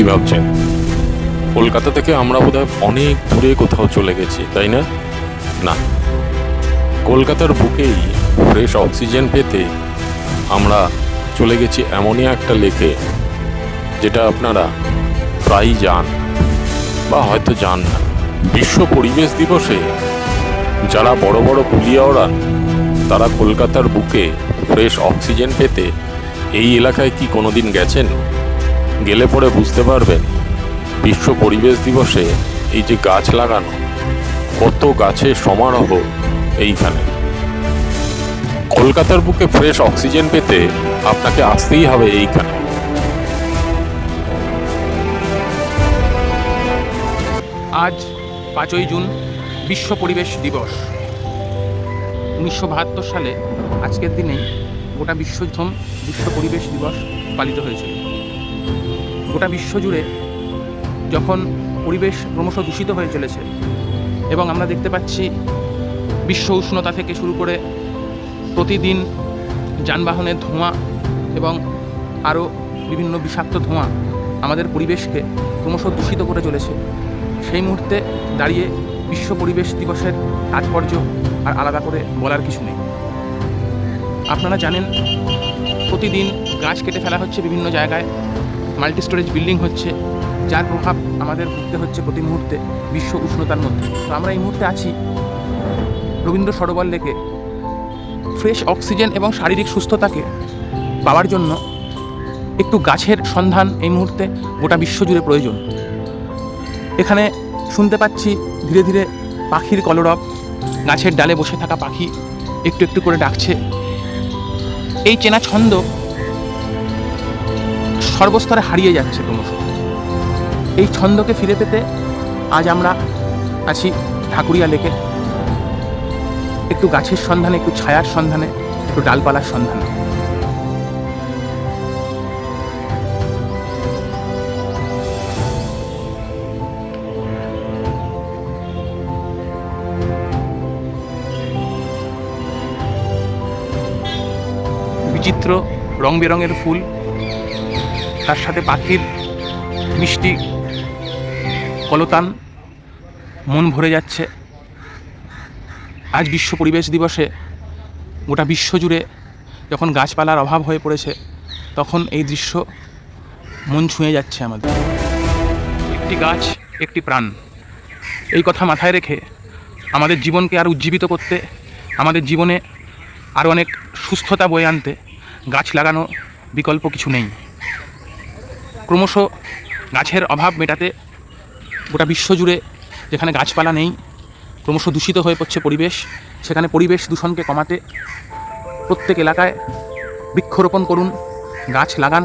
কি ভাবছেন? কলকাতা থেকে আমরা বোধহয় অনেক দূরে কোথাও চলে গেছি, তাই না? না। কলকাতার বুকেই ফ্রেশ অক্সিজেন পেতে আমরা চলে গেছি এমনই একটা লেকে, যেটা আপনারা প্রায়ই যান, বা হয়তো যান না। বিশ্ব পরিবেশ দিবসে যারা বড় বড় পুলিয়া ওড়ান তারা কলকাতার বুকে ফ্রেশ অক্সিজেন পেতে এই এলাকায় কি কোনোদিন গেছেন? গেলে পরে বুঝতে পারবেন, বিশ্ব পরিবেশ দিবসে এই যে গাছ লাগানো, কত গাছের সমারোহ এইখানে। কলকাতার বুকে ফ্রেশ অক্সিজেন পেতে আপনাকে আসতেই হবে এইখানে। আজ পাঁচই জুন, বিশ্ব পরিবেশ দিবস। উনিশশো বাহাত্তর সালে আজকের দিনেই গোটা বিশ্বথম বিশ্ব পরিবেশ দিবস পালিত হয়েছিল। গোটা বিশ্বজুড়ে যখন পরিবেশ ক্রমশ দূষিত হয়ে চলেছে এবং আমরা দেখতে পাচ্ছি বিশ্ব উষ্ণতা থেকে শুরু করে প্রতিদিন যানবাহনের ধোঁয়া এবং আরও বিভিন্ন বিষাক্ত ধোঁয়া আমাদের পরিবেশকে ক্রমশ দূষিত করে চলেছে। সেই মুহূর্তে দাঁড়িয়ে বিশ্ব পরিবেশ দিবসের তাৎপর্য আর আলাদা করে বলার কিছু নেই। আপনারা জানেন, প্রতিদিন গাছ কেটে ফেলা হচ্ছে বিভিন্ন জায়গায়। মাল্টি স্টোরেজ বিল্ডিং হচ্ছে, যার প্রভাব আমাদের ভুগতে হচ্ছে প্রতি মুহূর্তে বিশ্ব উষ্ণতার মধ্যে। তো আমরা এই মুহূর্তে আছি রবীন্দ্র সরোবর লেকে। ফ্রেশ অক্সিজেন এবং শারীরিক সুস্থতাকে পাওয়ার জন্য একটু গাছের সন্ধান এই মুহূর্তে গোটা বিশ্ব জুড়ে প্রয়োজন। এখানে শুনতে পাচ্ছি ধীরে ধীরে পাখির কলরব, গাছের ডালে বসে থাকা পাখি একটু একটু করে ডাকছে। এই চেনা ছন্দ সর্বস্তরে হারিয়ে যাচ্ছে ক্রমশ। এই ছন্দকে ফিরে পেতে আজ আমরা আছি ঠাকুরিয়া লেকে। একটু গাছের সন্ধানে, একটু ছায়ার সন্ধানে, একটু ডালপালার সন্ধানে। বিচিত্র রং বেরঙের ফুল তার সাথে পাখির মিষ্টি কলতান মন ভরে যাচ্ছে। আজ বিশ্ব পরিবেশ দিবসে গোটা বিশ্ব জুড়ে যখন গাছপালার অভাব হয়ে পড়েছে, তখন এই দৃশ্য মন ছুঁয়ে যাচ্ছে আমাদের। একটি গাছ, একটি প্রাণ, এই কথা মাথায় রেখে আমাদের জীবনকে আর উজ্জীবিত করতে, আমাদের জীবনে আরও অনেক সুস্থতা বয়ে আনতে গাছ লাগানো বিকল্প কিছু নেই। ক্রমশ গাছের অভাব মেটাতে গোটা বিশ্বজুড়ে যেখানে গাছপালা নেই, ক্রমশ দূষিত হয়ে পড়ছে পরিবেশ, সেখানে পরিবেশ দূষণকে কমাতে প্রত্যেক এলাকায় বৃক্ষরোপণ করুন, গাছ লাগান।